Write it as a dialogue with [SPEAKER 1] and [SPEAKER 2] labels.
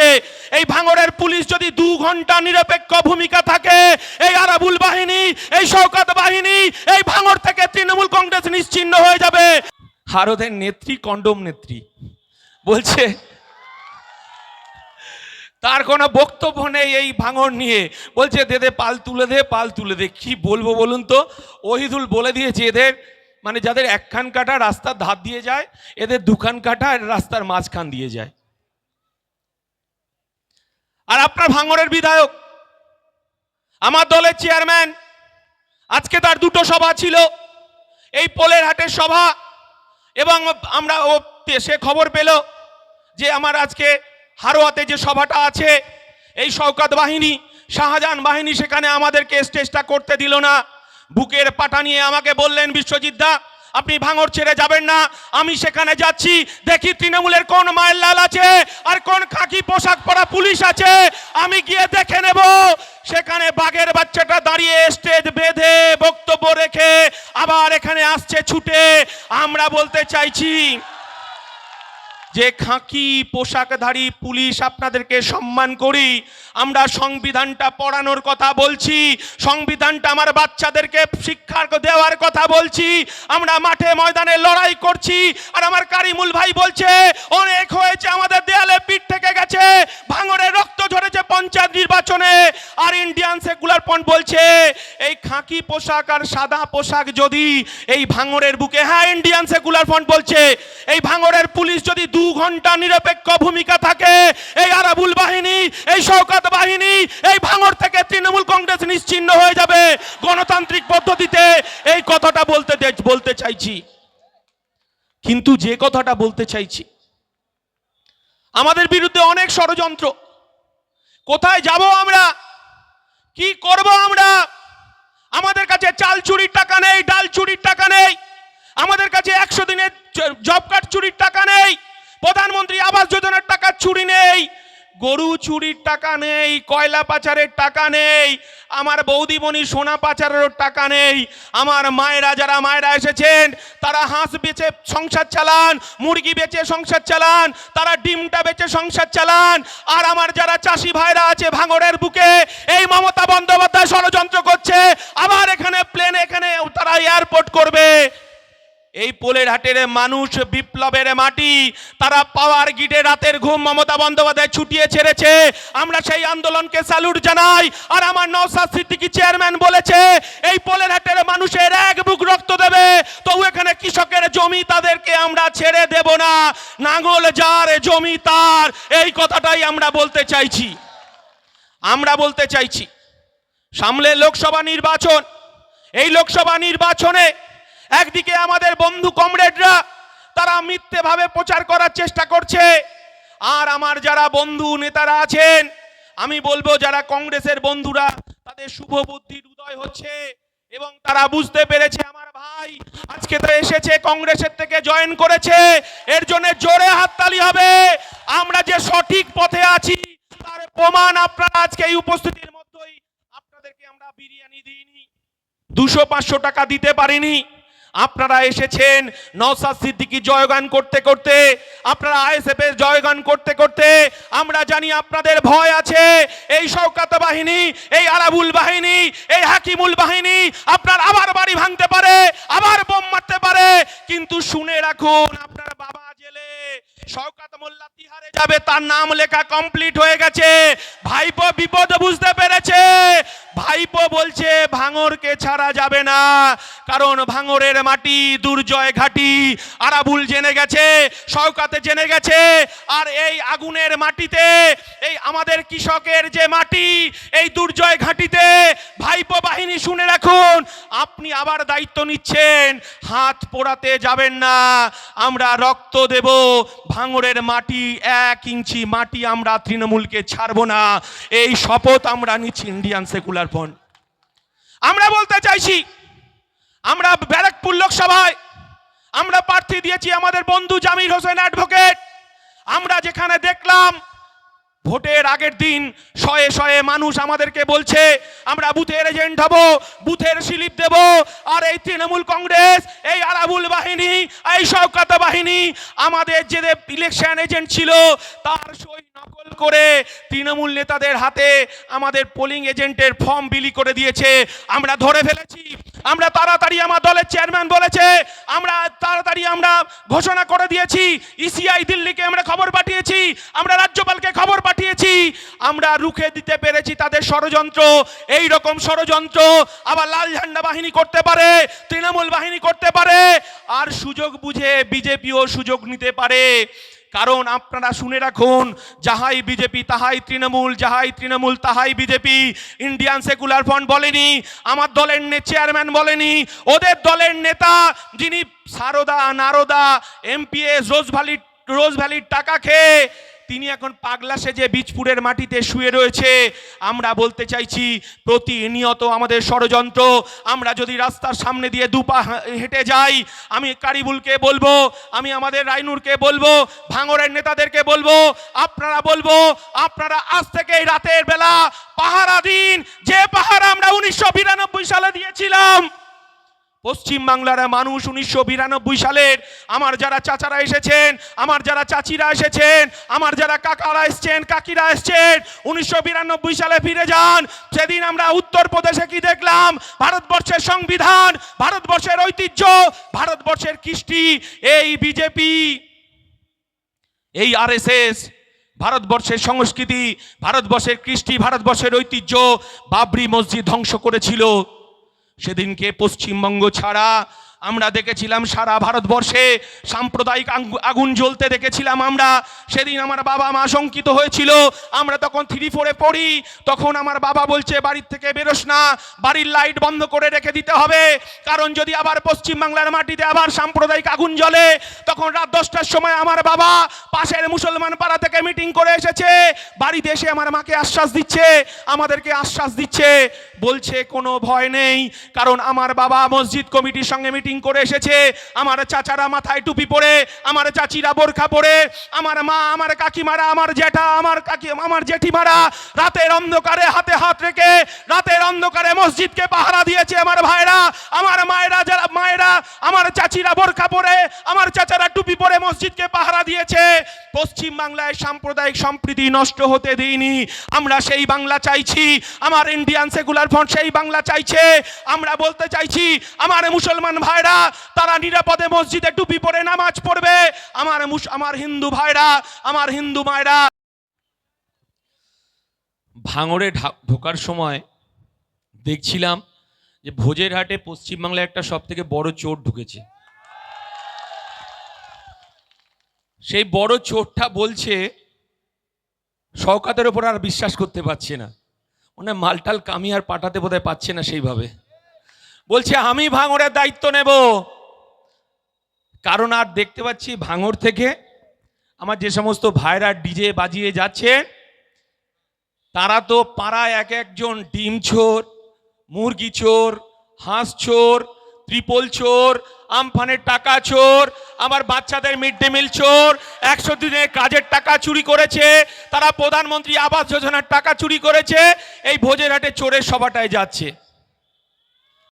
[SPEAKER 1] হচ্ছে এই ভাঙড়ের পুলিশ যদি দু ঘণ্টা নিরপেক্ষ ভূমিকা থাকে, এই আরাবুল বাহিনী, এই শওকাত বাহিনী, এই ভাঙড় থেকে তৃণমূল কংগ্রেস নিশ্চিন্ন হয়ে যাবে। হারদের নেত্রী, কন্ডম নেত্রী। বলছে, তার কোনো বক্তব্য নেই এই ভাঙড় নিয়ে। বলছে, দে দে, পাল তুলে দে, পাল তুলে দে। কি বলব বলুন তো? ওহিদুল বলে দিয়েছে, এদের মানে যাদের একখান কাটা রাস্তার ধার দিয়ে যায়, এদের দুখান কাটা রাস্তার মাঝখান দিয়ে যায়। আর আপনার ভাঙড়ের বিধায়ক, আমার দলের চেয়ারম্যান, আজকে তার দুটো সভা ছিল, এই পোলের হাটের সভা, এবং আমরা ও সে খবর পেল যে আমার আজকে হারোয়াতে যে সভাটা আছে, এই শওকাত বাহিনী, শাহজাহান বাহিনী সেখানে আমাদেরকে স্টেজটা করতে দিল না। বুকের পাটা নিয়ে আমাকে বললেন, বিশ্বজিৎ দা আপনি ভাঙর ছেড়ে যাবেন না। আমি সেখানে যাচ্ছি, দেখি তৃণমূলের কোন মায়ের লাল আছে আর কোন খাকি পোশাক পরা পুলিশ আছে। আমি গিয়ে দেখে নেব। সেখানে বাঘের বাচ্চাটা দাঁড়িয়ে স্টেজ বেঁধে বক্তব্য রেখে আবার এখানে আসছে ছুটে। আমরা বলতে চাইছি, যে খাঁকি পোশাকধারী পুলিশ আপনাদেরকে সম্মান করি আমরা সংবিধানটা পড়ানোর কথা বলছি, সংবিধানটা আমার বাচ্চাদেরকে শিক্ষা দেওয়ার কথা বলছি, আমরা মাঠে ময়দানে লড়াই করছি, আর আমার কারিমুল ভাই বলছে, অনেক হয়েছে, আমাদের দেয়ালে পিঠ থেকে গেছে ভাঙরে রক্ত ঝরেছে পঞ্চায়েত নির্বাচনে, আর ইন্ডিয়ান সেকুলার পয়েন্ট বলছে, এই খাঁকি পোশাক আর সাদা পোশাক যদি এই ভাঙরের বুকে হ্যাঁ ইন্ডিয়ান সেকুলার ফ্রন্ট বলছে, এই ভাঙরের পুলিশ যদি দু ঘণ্টা নিরপেক্ষ ভূমিকা থাকে, এই আরাবুল বাহিনী, এই শওকাত বাহিনী এই ভাঙর থেকে তৃণমূল কংগ্রেস নিশ্চিন্ন হয়ে যাবে। গণতান্ত্রিক পদ্ধতিতে এই কথাটা বলতে বলতে চাইছি। কিন্তু যে কথাটা বলতে চাইছি, আমাদের বিরুদ্ধে অনেক ষড়যন্ত্র। কোথায় যাব আমরা? কি করব আমরা? আমাদের কাছে চাল চুরির টাকা নেই, ডাল চুরির টাকা নেই। আমাদের কাছে একশো দিনের জব কার্ড চুরির টাকা নেই। প্রধানমন্ত্রী আবাস যোজনার টাকা চুরি নেই। গরু চুরির টাকা নেই, কয়লা পাচারের টাকা নেই, আমার বৌদিমণি সোনা পাচারেরও টাকা নেই, আমার মায়েরা যারা মায়েরা এসেছেন, তারা হাঁস বেচে সংসার চালান, মুরগি বেচে সংসার চালান, তারা ডিমটা বেচে সংসার চালান, আর আমার যারা চাষি ভাইরা আছে ভাঙড়ের বুকে, এই মমতা বন্দ্যোপাধ্যায় ষড়যন্ত্র করছে, আবার এখানে প্লেন এখানে তারা এয়ারপোর্ট করবে। এই পোলের হাটের মানুষ বিপ্লবের মাটি, তারা পাওয়ার গিটে রাতের ঘুম মমতা বন্দ্যোপাধ্যায় ছুটিয়ে ছেড়েছে। আমরা সেই আন্দোলনকে স্যালুট জানাই, আর আমার নওসাদ সিদ্দিকী চেয়ারম্যান বলেছে, এই পোলের হাটের মানুষের এক বুক রক্ত দেবে তবু এখানে কৃষকের জমি তাদেরকে আমরা ছেড়ে দেব না। নাঙল যার জমি তার, এই কথাটাই আমরা বলতে চাইছি। আমরা বলতে চাইছি, সামলে লোকসভা নির্বাচন। এই লোকসভা নির্বাচনে একদিকে আমাদের বন্ধু কমরেডরা, তারা মিথ্যেভাবে প্রচার করার চেষ্টা করছে। আর আমার যারা বন্ধু নেতারা আছেন, আমি বলব যারা কংগ্রেসের বন্ধুরা, তাদের শুভ বুদ্ধির উদয় হচ্ছে এবং তারা বুঝতে পেরেছে আমার ভাই আজকে তো এসেছে, কংগ্রেসের থেকে জয়েন করেছে। এর জন্য জোরে হাততালি হবে। আমরা যে সঠিক পথে আছি, তার প্রমাণ আপনারা আজকে এই উপস্থিতির মধ্যেই আপনাদেরকে আমরা বিরিয়ানি দিইনি। দুশো পাঁচশো টাকা দিতে পারিনি। আপনারা এসেছেন নওসাদ সিদ্দিকি জয়গান করতে করতে, আপনারা আইএসএফ এর জয়গান করতে করতে, আমরা জানি আপনাদের ভয় আছে, এই শওকাত বাহিনী, এই আরাবুল বাহিনী, এই হাকিমুল বাহিনী, আপনার আবার বাড়ি ভাঙতে পারে, আবার বোম মারতে পারে, কিন্তু শুনে রাখুন, আপনার বাবা জেলে শওকাত মোল্লা তিহারে যাবে, তার নাম লেখা কমপ্লিট হয়ে গেছে, ভাইপো বিপদ বুঝতে পেরেছে ভাইপো বলছে, ভাঙরকে ছাড়া যাবে না। কারণ ভাঙরের মাটি দুর্জয় ঘাটি। আরাবুল জেনে গেছে, শওকাতে জেনে গেছে, আর এই আগুনের মাটিতে, এই আমাদের কৃষকের যে মাটি, এই দুর্জয় ঘাটিতে ভাইপো বাহিনী শুনে রাখুন, আপনি আবার দায়িত্ব নিচ্ছেন, হাত পোড়াতে যাবেন না। আমরা রক্ত দেব, ভাঙরের মাটি এক ইঞ্চি মাটি আমরা তৃণমূলকে ছাড়বো না। এই শপথ আমরা নিচ্ছি ইন্ডিয়ান সেকুলার ফ্রন্ট আমরা বলতে চাইছি, আমরা ব্যারাকপুর লোকসভায়, আমরা প্রার্থী দিয়েছি আমাদের বন্ধু জামির হোসেন অ্যাডভোকেট আমরা যেখানে দেখলাম ভোটের আগের দিন শয়ে শয়ে মানুষ আমাদেরকে বলছে, আমরা বুথের এজেন্ট হব, বুথের স্লিপ দেব। আর এই তৃণমূল কংগ্রেস, এই আরাবুল বাহিনী, এই শওকাত বাহিনী, আমাদের যে ইলেকশন এজেন্ট ছিল, তার সই নকল করে তৃণমূল নেতাদের হাতে আমাদের পোলিং এজেন্টের ফর্ম বিলি করে দিয়েছে। আমরা ধরে ফেলেছি আমরা তাড়াতাড়ি আমার দলের চেয়ারম্যান বলেছে, আমরা তাড়াতাড়ি আমরা ঘোষণা করে দিয়েছি ইসিআই দিল্লিকে আমরা খবর পাঠিয়েছি, আমরা রাজ্যপালকে খবর পাঠিয়েছি, আমরা রুখে দিতে পেরেছি তাদের ষড়যন্ত্র এই রকম ষড়যন্ত্র আবার লাল ঝান্ডা বাহিনী করতে পারে, তৃণমূল বাহিনী করতে পারে, আর সুযোগ বুঝে বিজেপিও সুযোগ নিতে পারে। কারণ আপনারা শুনে রাখুন, যাহাই বিজেপি তাহাই তৃণমূল, যাহাই তৃণমূল তাহাই বিজেপি। ইন্ডিয়ান সেকুলার ফ্রন্ট বলেনি, আমার দলের চেয়ারম্যান বলেনি, ওদের দলের নেতা যিনি Saradha, Narada MPs rose valley rose ভ্যালির টাকা খেয়ে তিনি এখন পাগলা সেজে বীজপুরের মাটিতে শুয়ে রয়েছে। আমরা বলতে চাইছি, প্রতিনিয়ত আমাদের ষড়যন্ত্র, আমরা যদি রাস্তার সামনে দিয়ে দুপা হেঁটে যাই, আমি কারিবুলকে বলব, আমি আমাদের রাইনুরকে বলব ভাঙরের নেতাদেরকে বলব, আপনারা বলব, আপনারা আজ থেকে রাতের বেলা পাহারা দিন। যে পাহারা আমরা উনিশশো বিরানব্বই সালে দিয়েছিলাম পশ্চিম বাংলার মানুষ উনিশশো বিরানব্বই সালের, আমার যারা চাচারা এসেছেন, আমার যারা চাচিরা এসেছেন, আমার যারা কাকারা এসছেন, কাকিরা এসছেন, উনিশশো বিরানব্বই সালে ফিরে যান। সেদিন আমরা উত্তরপ্রদেশে কি দেখলাম? ভারতবর্ষের সংবিধান, ভারতবর্ষের ঐতিহ্য, ভারতবর্ষের কৃষ্টি, এই বিজেপি, এই আরএসএস, ভারতবর্ষের সংস্কৃতি, ভারতবর্ষের কৃষ্টি, ভারতবর্ষের ঐতিহ্য বাবরি মসজিদ ধ্বংস করেছিল। সেদিনকে পশ্চিমবঙ্গ ছাড়া আমরা দেখেছিলাম সারা ভারতবর্ষে সাম্প্রদায়িক আগুন জ্বলতে দেখেছিলাম আমরা। সেদিন আমার বাবা মা শঙ্কিত হয়েছিল। আমরা তখন থ্রি ফোরে পড়ি। তখন আমার বাবা বলছে, বাড়ির থেকে বেরোস না। বাড়ির লাইট বন্ধ করে রেখে দিতে হবে। কারণ যদি আবার পশ্চিমবাংলার মাটিতে আবার সাম্প্রদায়িক আগুন জ্বলে, তখন রাত দশটার সময় আমার বাবা পাশের মুসলমান পাড়া থেকে মিটিং করে এসেছে। বাড়িতে এসে আমার মাকে আশ্বাস দিচ্ছে। আমাদেরকে আশ্বাস দিচ্ছে। বলছে, কোনো ভয় নেই। কারণ আমার বাবা মসজিদ কমিটির সঙ্গে মিটিং করে এসেছে। আমার চাচারা মাথায় টুপি পরে, আমার চাচিরা বোরখা পরে, আমার মা, আমার কাকিমারা, আমার জ্যাঠা আমার কাকি, আমার জেঠিমারা রাতের অন্ধকারে হাতে হাত রেখে, রাতের অন্ধকারে মসজিদকে পাহারা দিয়েছে আমার ভাইরা, আমার মায়েরা যারা, মায়েরা, আমার চাচিরা বোরখা পরে, আমার চাচারা টুপি পরে মসজিদকে পাহারা দিয়েছে। পশ্চিম বাংলায় সাম্প্রদায়িক সম্প্রীতি নষ্ট হতে দিইনি। আমরা সেই বাংলা চাইছি, আমার ইন্ডিয়ান সেকুলার ফ্রন্ট সেই বাংলা চাইছে। আমরা বলতে চাইছি, আমার মুসলমান ভাইরা, তারা নিরাপদে মসজিদে টুপি পরে নামাজ পড়বে। আমার আমার হিন্দু ভাইরা, আমার হিন্দু মায়েরা। ভাঙড়ে ঢোকার সময় দেখছিলাম যে ভোজের হাটে পশ্চিমবাংলায় একটা সব থেকে বড় চোর ঢুকেছে। সেই বড় চোরটা বলছে, শওকাতের ওপর আর বিশ্বাস করতে পারছে না। মানে মালটাল কামি আর পাঠাতে বোধহয় পাচ্ছে না সেইভাবে। বলছে, আমি ভাঙরের দায়িত্ব নেব। কারণ আর দেখতে পাচ্ছি ভাঙর থেকে আমার যে সমস্ত ভাইরা ডিজে বাজিয়ে যাচ্ছে তারা তো পাড়ায় এক একজন ডিম চোর, মুরগি চোর, হাঁস চোর, ত্রিপল চোর, আমফানের টাকা চোর, আমার বাচ্চাদের মিড ডে মিল চোর, একশো দিনের কাজের টাকা চুরি করেছে, তারা প্রধানমন্ত্রী আবাস যোজনার টাকা চুরি করেছে, এই ভোজের হাটে চোরের সভাটায় যাচ্ছে।